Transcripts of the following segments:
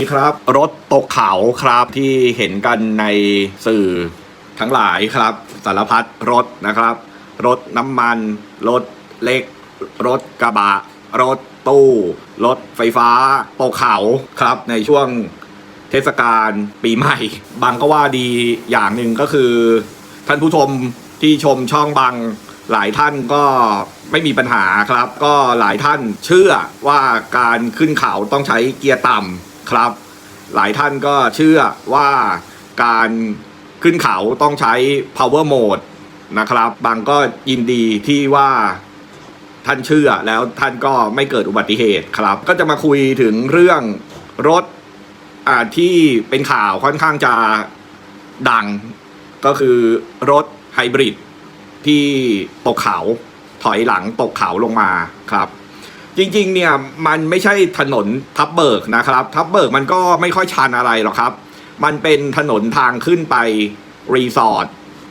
นี่ครับรถตกเขาครับที่เห็นกันในสื่อทั้งหลายครับสารพัดรถนะครับ รถน้ำมัน รถเล็ก รถกระบะ รถตู้ รถไฟฟ้าตกเขาครับในช่วงเทศกาลปีใหม่ บางก็ว่าดีอย่างหนึ่งก็คือ ท่านผู้ชมที่ชมช่องบางหลายท่านก็ไม่มีปัญหาครับ ก็หลายท่านเชื่อว่าการขึ้นเขาต้องใช้เกียร์ต่ำ ครับ หลายท่านก็เชื่อว่าการขึ้นเขาต้องใช้ power mode นะครับ บางก็ยินดีที่ว่าท่านเชื่อแล้วท่านก็ไม่เกิดอุบัติเหตุครับ ก็จะมาคุยถึงเรื่องรถที่เป็นข่าวค่อนข้างจะดัง ก็คือรถไฮบริดที่ตกเขาถอยหลังตกเขาลงมาครับ จริงๆเนี่ยมันไม่ใช่ถนนทับเบิกนะครับ ทับเบิกมันก็ไม่ค่อยชันอะไรหรอกครับ มันเป็นถนนทางขึ้นไปรีสอร์ท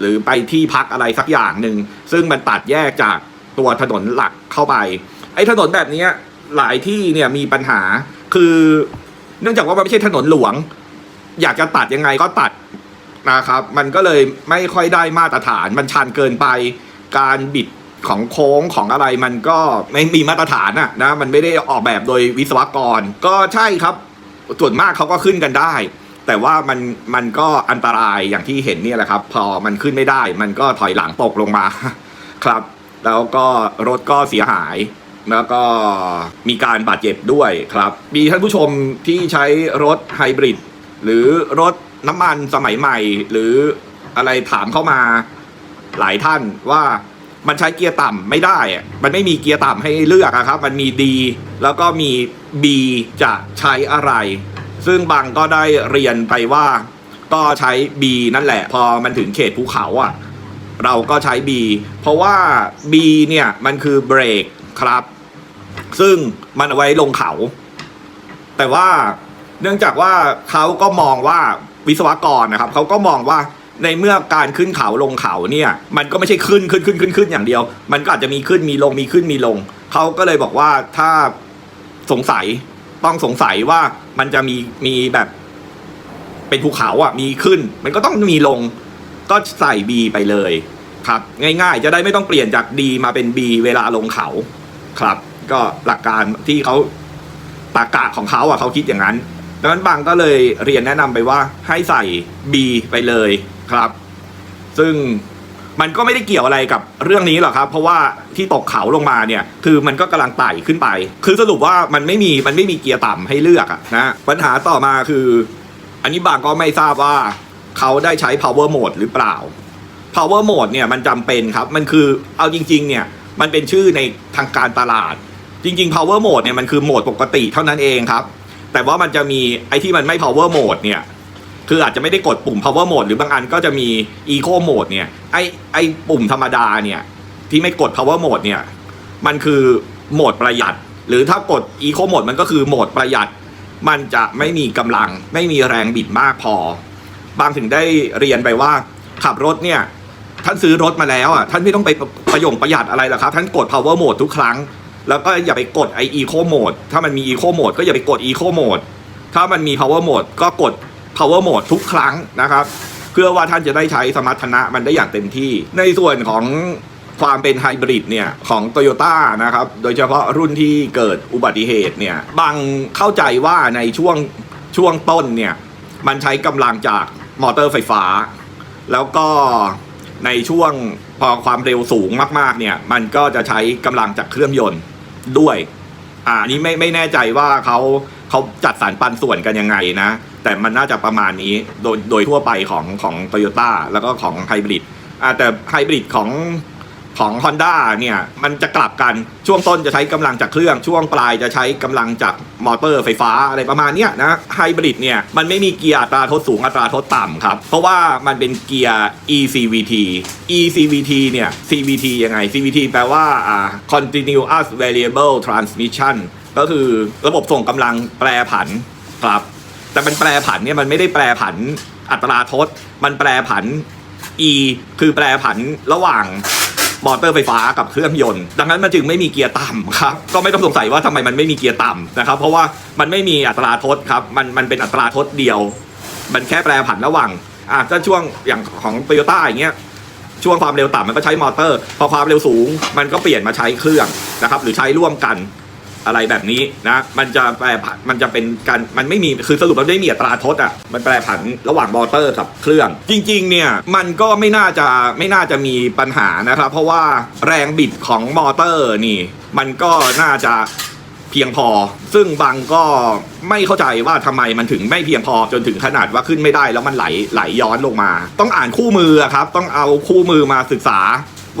หรือไปที่พักอะไรสักอย่างหนึ่งซึ่งมันตัดแยกจากตัวถนนหลักเข้าไป ไอ้ถนนแบบนี้หลายที่เนี่ยมีปัญหาคือเนื่องจากว่ามันไม่ใช่ถนนหลวง อยากจะตัดยังไงก็ตัดนะครับ มันก็เลยไม่ค่อยได้มาตรฐานมันชันเกินไป การบิด ของโค้งของอะไรมันก็ไม่มีมาตรฐานอะนะมันไม่ได้ออกแบบโดยวิศวกร ก็ใช่ครับ ส่วนมากเขาก็ขึ้นกันได้ แต่ว่ามันมันก็อันตรายอย่างที่เห็นเนี่ยแหละครับ พอมันขึ้นไม่ได้ มันก็ถอยหลังตกลงมาครับ แล้วก็รถก็เสียหายแล้วก็มีการบาดเจ็บด้วยครับ มีท่านผู้ชมที่ใช้รถไฮบริดหรือรถน้ำมันสมัยใหม่ หรืออะไรถามเข้ามาหลายท่านว่า มันใช้เกียร์ต่ำไม่ได้อะมันไม่มีเกียร์ต่ำให้เลือกอะครับ มันมี D แล้วก็มี B จะใช้อะไร ซึ่งบางก็ได้เรียนไปว่า ก็ใช้ B นั่นแหละ พอมันถึงเขตภูเขาอะเราก็ใช้ B เพราะว่า B เนี่ยมันคือเบรกครับ ซึ่งมันเอาไว้ลงเขา แต่ว่าเนื่องจากว่าเขาก็มองว่าวิศวกรนะครับเขาก็มองว่า ในเมื่อการขึ้นเขาลงเขาเนี่ย มันก็ไม่ใช่ขึ้นขึ้นขึ้นขึ้นขึ้นอย่างเดียว มันก็อาจจะมีขึ้นมีลงมีขึ้นมีลง เขาก็เลยบอกว่าถ้าสงสัยต้องสงสัยว่ามันจะมีมีแบบเป็นภูเขาอะมีขึ้น มันก็ต้องมีลงก็ใส่ B ไปเลย ครับ ง่ายๆ จะได้ไม่ต้องเปลี่ยนจาก D มาเป็น B เวลาลงเขา ครับ ก็หลักการที่เขาตากะของเขาอะเขาคิดอย่างนั้นดังนั้นบางก็เลยเรียนแนะนำไปว่าให้ใส่ B ไปเลย ครับ ซึ่งมันก็ไม่ได้เกี่ยวอะไรกับเรื่องนี้หรอกครับ เพราะว่าที่ตกเขาลงมาเนี่ย คือมันก็กำลังไต่ขึ้นไป คือสรุปว่ามันไม่มีมันไม่มีเกียร์ต่ำให้เลือกอะนะปัญหาต่อมาคือ อันนี้บางก็ไม่ทราบว่าเขาได้ใช้ power mode หรือเปล่า power mode เนี่ยมันจำเป็นครับ มันคือเอาจริง ๆ เนี่ย มันเป็นชื่อในทางการตลาด จริง ๆ power mode เนี่ยมันคือโหมดปกติเท่านั้นเองครับ แต่ว่ามันจะมีไอ้ที่มันไม่ power mode เนี่ย คืออาจจะไม่ได้กดปุ่ม power mode หรือบางอันก็จะมี eco mode เนี่ยไอ้ไอ้ปุ่มธรรมดาเนี่ยที่ไม่กด power mode เนี่ยมันคือโหมดประหยัด หรือถ้ากด eco mode มันก็คือโหมดประหยัด มันจะไม่มีกำลัง ไม่มีแรงบิดมากพอ บางถึงได้เรียนไปว่าขับรถเนี่ยท่านซื้อรถมาแล้วอะท่านไม่ต้องไปประยงประหยัดอะไรหรอกครับ ท่านกด power mode ทุกครั้ง แล้วก็อย่าไปกดไอ eco mode ถ้ามันมี eco mode ก็อย่าไปกด eco mode ถ้ามันมี power mode ก็กด power mode ทุกครั้งนะครับ เพื่อว่าท่านจะได้ใช้สมรรถนะมันได้อย่างเต็มที่ ในส่วนของความเป็นไฮบริดเนี่ยของ Toyota นะครับ โดยเฉพาะรุ่นที่เกิดอุบัติเหตุเนี่ยบางเข้าใจว่าในช่วงช่วงต้นเนี่ยมันใช้กำลังจากมอเตอร์ไฟฟ้า แล้วก็ในช่วงพอความเร็วสูงมากๆเนี่ยมันก็จะใช้กำลังจากเครื่องยนต์ด้วย อ่าอันนี้ไม่ไม่แน่ใจว่าเขาเขาจัดสรรปันส่วนกันยังไงนะ แต่มันน่าจะประมาณนี้โดยโดยทั่วไปของของโตโยต้าแล้วก็ของไฮบริดอ่าแต่ไฮบริดของของ Honda เนี่ยมันจะกลับกันช่วงต้นจะใช้กำลังจากเครื่องช่วงปลายจะใช้กำลังจากมอเตอร์ไฟฟ้าอะไรประมาณนี้นะไฮบริดเนี่ยมันไม่มีเกียร์อัตราทดสูงอัตราทดต่ำครับ เพราะว่ามันเป็นเกียร์ ECVT ECVT เนี่ย CVT ยังไง CVT แปลว่าอ่า continuous variable transmission ก็คือระบบส่งกำลังแปรผันครับ แต่มันแปรผันเนี่ยมันไม่ได้แปรผันอัตราทด มันแปรผัน e คือแปรผันระหว่างมอเตอร์ไฟฟ้ากับเครื่องยนต์ ดังนั้นมันจึงไม่มีเกียร์ต่ำครับ ก็ไม่ต้องสงสัยว่าทำไมมันไม่มีเกียร์ต่ำนะครับ เพราะว่ามันไม่มีอัตราทดครับ มันมันเป็นอัตราทดเดียว มันแค่แปรผันระหว่างอะก็ช่วงอย่างของโตโยต้าอย่างเงี้ย ช่วงความเร็วต่ำมันก็ใช้มอเตอร์ พอความเร็วสูง มันก็เปลี่ยนมาใช้เครื่องนะครับ หรือใช้ร่วมกัน อะไรแบบนี้นะมันจะแปรผันมันจะเป็นการมันไม่มีคือสรุปมันไม่มีอัตราทดอะมันแปรผันระหว่างมอเตอร์กับเครื่อง จริง ๆ เนี่ยมันก็ไม่น่าจะไม่น่าจะมีปัญหานะครับ เพราะว่าแรงบิดของมอเตอร์นี่ มันก็น่าจะเพียงพอ ซึ่งบางก็ไม่เข้าใจว่าทำไมมันถึงไม่เพียงพอจนถึงขนาดว่าขึ้นไม่ได้แล้วมันไหลไหลย้อนลงมา ต้องอ่านคู่มือครับ ต้องเอาคู่มือมาศึกษา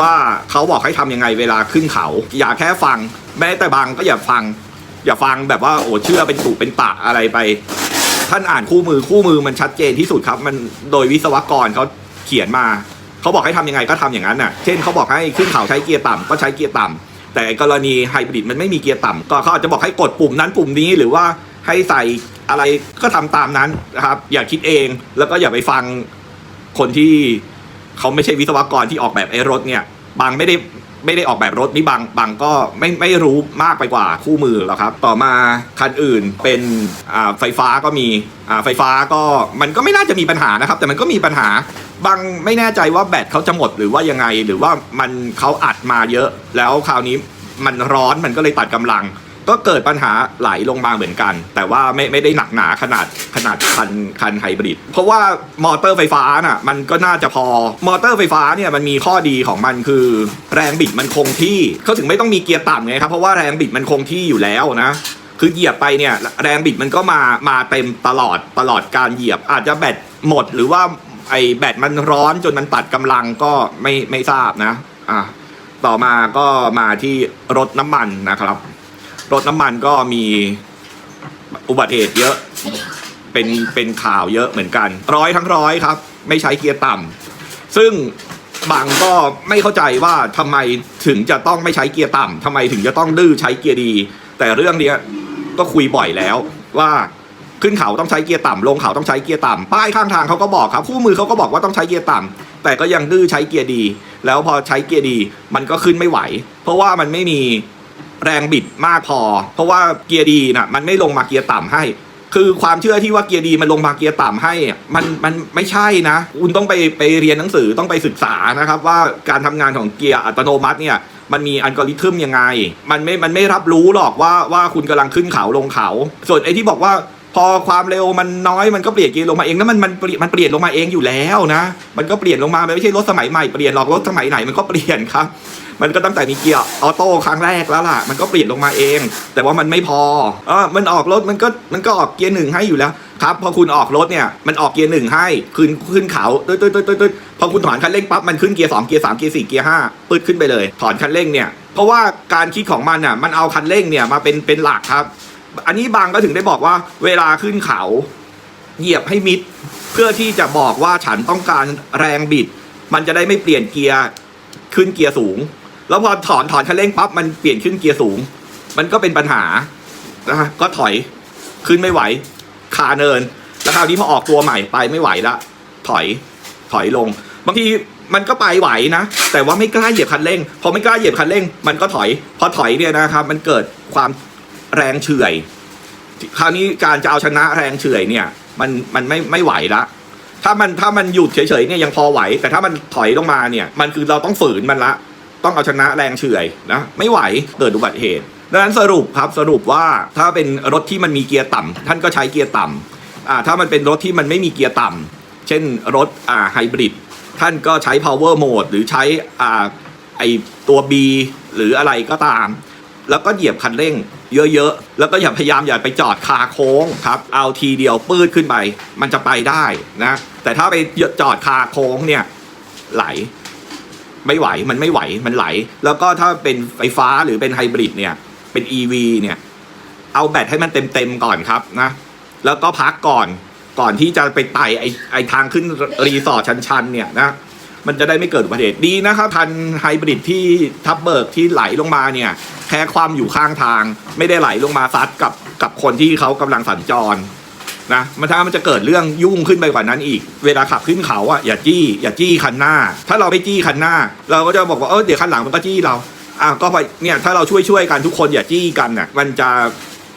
ว่าเขาบอกให้ทำยังไงเวลาขึ้นเขา อย่าแค่ฟัง แม้แต่บางก็อย่าฟัง อย่าฟังแบบว่าโอ้เชื่อเป็นตุเป็นตะอะไรไป ท่านอ่านคู่มือคู่มือมันชัดเจนที่สุดครับ มันโดยวิศวกรเขาเขียนมาเขาบอกให้ทำยังไงก็ทำอย่างนั้นน่ะ เช่นเขาบอกให้ขึ้นเขาใช้เกียร์ต่ำก็ใช้เกียร์ต่ำแต่กรณีไฮบริดมันไม่มีเกียร์ต่ำก็เขาอาจจะบอกให้กดปุ่มนั้นปุ่มนี้หรือว่าให้ใส่อะไรก็ทำตามนั้นนะครับ อย่าคิดเองแล้วก็อย่าไปฟังคนที่ เขาไม่ใช่วิศวกรที่ออกแบบไอ้รถเนี่ยบางไม่ได้ไม่ได้ออกแบบรถนี่บางบางก็ไม่ไม่รู้มากไปกว่าคู่มือหรอกครับ ต่อมาคันอื่นเป็นอ่าไฟฟ้าก็มีอ่าไฟฟ้าก็มันก็ไม่น่าจะมีปัญหานะครับ แต่มันก็มีปัญหาบางไม่แน่ใจว่าแบตเขาจะหมดหรือว่ายังไง หรือว่ามันเขาอัดมาเยอะ แล้วคราวนี้มันร้อนมันก็เลยตัดกำลัง ก็เกิดปัญหาไหลลงมาเหมือนกัน แต่ว่าไม่ไม่ได้หนักหนาขนาดขนาดคันคันไฮบริดเพราะว่ามอเตอร์ไฟฟ้าน่ะมันก็น่าจะพอมอเตอร์ไฟฟ้าเนี่ยมันมีข้อดีของมันคือ แรงบิดมันคงที่เขาถึงไม่ต้องมีเกียร์ต่ำไงครับเพราะว่าแรงบิดมันคงที่อยู่แล้วนะคือเหยียบไปเนี่ยแรงบิดมันก็มามาเต็มตลอดตลอดการเหยียบ อาจจะแบตหมดหรือว่าไอ้แบตมันร้อนจนมันตัดกำลังก็ไม่ไม่ทราบนะอะต่อมาก็มาที่รถน้ำมันนะครับ รถน้ำมันก็มีอุบัติเหตุเยอะ เป็นเป็นข่าวเยอะเหมือนกัน ร้อยทั้งร้อยครับ ไม่ใช้เกียร์ต่ำซึ่งบางก็ไม่เข้าใจว่าทำไมถึงจะต้องไม่ใช้เกียร์ต่ำทำไมถึงจะต้องดื้อใช้เกียร์ดี แต่เรื่องเนี้ยก็คุยบ่อยแล้วว่าขึ้นเขาต้องใช้เกียร์ต่ำลงเขาต้องใช้เกียร์ต่ำป้ายข้างทางเขาก็บอกครับคู่มือเขาก็บอกว่าต้องใช้เกียร์ต่ำแต่ก็ยังดื้อใช้เกียร์ดี แล้วพอใช้เกียร์ดี มันก็ขึ้นไม่ไหว เพราะว่ามันไม่มี แรงบิดมากพอ เพราะว่าเกียร์ดีน่ะมันไม่ลงมาเกียร์ต่ำให้ คือความเชื่อที่ว่าเกียร์ดีมันลงมาเกียร์ต่ำให้ มันมันไม่ใช่นะ คุณต้องไปไปเรียนหนังสือต้องไปศึกษานะครับว่าการทำงานของเกียร์อัตโนมัติเนี่ยมันมีอัลกอริทึมยังไง มันไม่ มันไม่รับรู้หรอกว่าว่าคุณกำลังขึ้นเขาลงเขา ส่วนไอ้ที่บอกว่าพอความเร็วมันน้อยมันก็เปลี่ยนเกียร์ลงมาเองนั่นมันมันเปลี่ยนมันเปลี่ยนลงมาเองอยู่แล้วนะ มันก็เปลี่ยนลงมามไม่ใช่รถสมัยใหม่เปลี่ยนหรอกรถสมัยไหนมันก็เปลี่ยนครับ มันก็ตั้งแต่มีเกียร์ออโต้ครั้งแรกแล้วล่ะ มันก็เปลี่ยนลงมาเอง แต่ว่ามันไม่พอเออมันออกรถมันก็มันก็ออกเกียร์หนึ่งให้อยู่แล้วครับพอคุณออกรถเนี่ยมันออกเกียร์หนึ่งให้ขึ้นขึ้นเขาตึ๊ดตึ๊ดตึ๊ดตึ๊ดตึ๊ดพอคุณถอนคันเร่งปั๊บมันขึ้นเกียร์สองเกียร์สามเกียร์สี่เกียร์ห้าปืดขึ้นไปเลยถอนคันเร่งเนี่ยเพราะว่าการคิดของมันอะมันเอาคันเร่งเนี่ยมาเป็นเป็นหลักครับ อันนี้บางก็ถึงได้บอกว่าเวลาขึ้นเขาเหยียบให้มิด เพื่อที่จะบอกว่าฉันต้องการแรงบิด มันจะได้ไม่เปลี่ยนเกียร์ขึ้นเกียร์สูง แล้วพอถอนถอนคันเร่งปั๊บมันเปลี่ยนขึ้นเกียร์สูง มันก็เป็นปัญหานะฮะก็ถอยขึ้นไม่ไหวคาเนิน แล้วคราวนี้พอออกตัวใหม่ไปไม่ไหวละถอยถอยลง บางทีมันก็ไปไหวนะ แต่ว่าไม่กล้าเหยียบคันเร่ง พอไม่กล้าเหยียบคันเร่ง มันก็ถอย พอถอยเนี่ยนะครับ มันเกิดความแรงเฉื่อย คราวนี้การจะเอาชนะแรงเฉื่อยเนี่ย มันมันไม่ไม่ไหวละ ถ้ามันถ้ามันหยุดเฉยๆเนี่ยยังพอไหว แต่ถ้ามันถอยลงมาเนี่ย มันคือเราต้องฝืนมันละ ต้องเอาชนะแรงเฉื่อยนะไม่ไหวเกิดอุบัติเหตุดังนั้นสรุปครับสรุปว่าถ้าเป็นรถที่มันมีเกียร์ต่ำท่านก็ใช้เกียร์ต่ำอ่าถ้ามันเป็นรถที่มันไม่มีเกียร์ต่ำเช่นรถอ่าไฮบริดท่านก็ใช้ power mode หรือใช้อ่าไอตัว B หรืออะไรก็ตาม แล้วก็เหยียบคันเร่งเยอะๆ แล้วก็อย่าพยายามอย่าไปจอดคาโค้งครับ เอาทีเดียวปืดขึ้นไป มันจะไปได้นะ แต่ถ้าไปจอดคาโค้งเนี่ยไหล ไม่ไหวมันไม่ไหวมันไหล แล้วก็ถ้าเป็นไฟฟ้าหรือเป็นไฮบริดเนี่ย เป็น EV เนี่ย เอาแบตให้มันเต็มๆก่อนครับนะ แล้วก็พักก่อนก่อนที่จะไปไต่ไอไอทางขึ้นรีสอร์ทชันๆเนี่ยนะมันจะได้ไม่เกิดอุบัติเหตุดีนะครับพันไฮบริดที่ทับเบิกที่ไหลลงมาเนี่ยแค่ความอยู่ข้างทาง ไม่ได้ไหลลงมาซัดกับกับคนที่เขากำลังสัญจร นะมันถ้ามันจะเกิดเรื่องยุ่งขึ้นไปกว่านั้นอีก เวลาขับขึ้นเขาอะอย่าจี้อย่าจี้คันหน้า ถ้าเราไม่จี้คันหน้า เราก็จะบอกว่าเออเดี๋ยวคันหลังมันก็จี้เราอะก็ไปเนี่ยถ้าเราช่วยช่วยกันทุกคนอย่าจี้กันน่ะมันจะ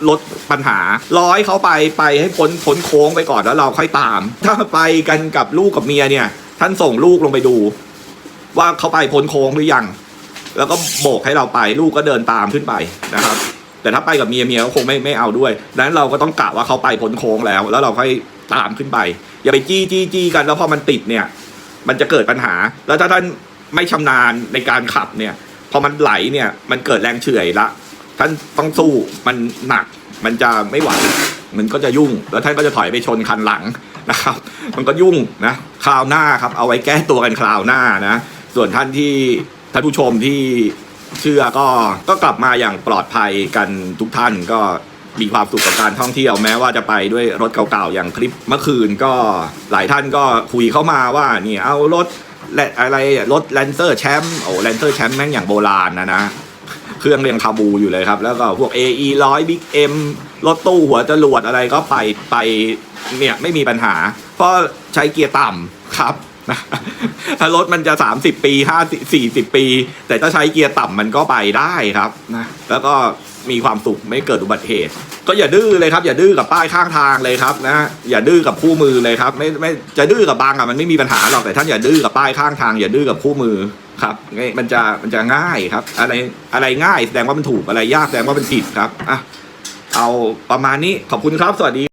ลดปัญหาร้อยเขาไปไปให้พ้นพ้นโค้งไปก่อนแล้วเราค่อยตาม ถ้าไปกันกับลูกกับเมียเนี่ย ท่านส่งลูกลงไปดู ว่าเขาไปพ้นโค้งหรือยัง แล้วก็โบกให้เราไปลูกก็เดินตามขึ้นไปนะครับ แต่ถ้าไปกับเมียเมียก็คงไม่ไม่เอาด้วยดังนั้นเราก็ต้องกะว่าเขาไปพ้นโค้งแล้ว แล้วเราค่อยตามขึ้นไป อย่าไปจี้จี้จี้กันแล้วพอมันติดเนี่ย มันจะเกิดปัญหา แล้วถ้าท่านไม่ชำนาญในการขับเนี่ยพอมันไหลเนี่ยมันเกิดแรงเฉื่อยละท่านต้องสู้มันหนักมันจะไม่ไหวมันก็จะยุ่ง แล้วท่านก็จะถอยไปชนคันหลังนะครับ มันก็ยุ่งนะคราวหน้าครับ เอาไว้แก้ตัวกันคราวหน้านะ ส่วนท่านที่ท่านผู้ชมที่ เชื่อก็ก็กลับมาอย่างปลอดภัยกันทุกท่านก็มีความสุขกับการท่องเที่ยวแม้ว่าจะไปด้วยรถเก่าๆอย่างคลิปเมื่อคืนก็หลายท่านก็คุยเข้ามาว่านี่เอารถและอะไรรถแลนเซอร์แชมป์โอ้แลนเซอร์แชมป์แม่งอย่างโบราณนะนะเครื่องเรียงคาบูอยู่เลยครับ แล้วก็พวก AE ร้อยบิ๊กเอ็มรถตู้หัวจรวดอะไรก็ไปไปเนี่ยไม่มีปัญหา เพราะใช้เกียร์ต่ำครับ ถ้ารถมันจะ30ปี5 40ปี แต่ถ้าใช้เกียร์ต่ำมันก็ไปได้ครับนะแล้วก็มีความสุขไม่เกิดอุบัติเหตุ ก็อย่าดื้อเลยครับอย่าดื้อกับป้ายข้างทางเลยครับนะอย่าดื้อกับคู่มือเลยครับ ไม่ไม่จะดื้อกับบางอะมันไม่มีปัญหาหรอกแต่ท่านอย่าดื้อกับป้ายข้างทาง อย่าดื้อกับคู่มือครับง่ายมันจะมันจะง่ายครับ อะไรอะไรง่ายแสดงว่ามันถูกอะไรยากแสดงว่ามันผิดครับอะเอาประมาณนี้ขอบคุณครับสวัสดี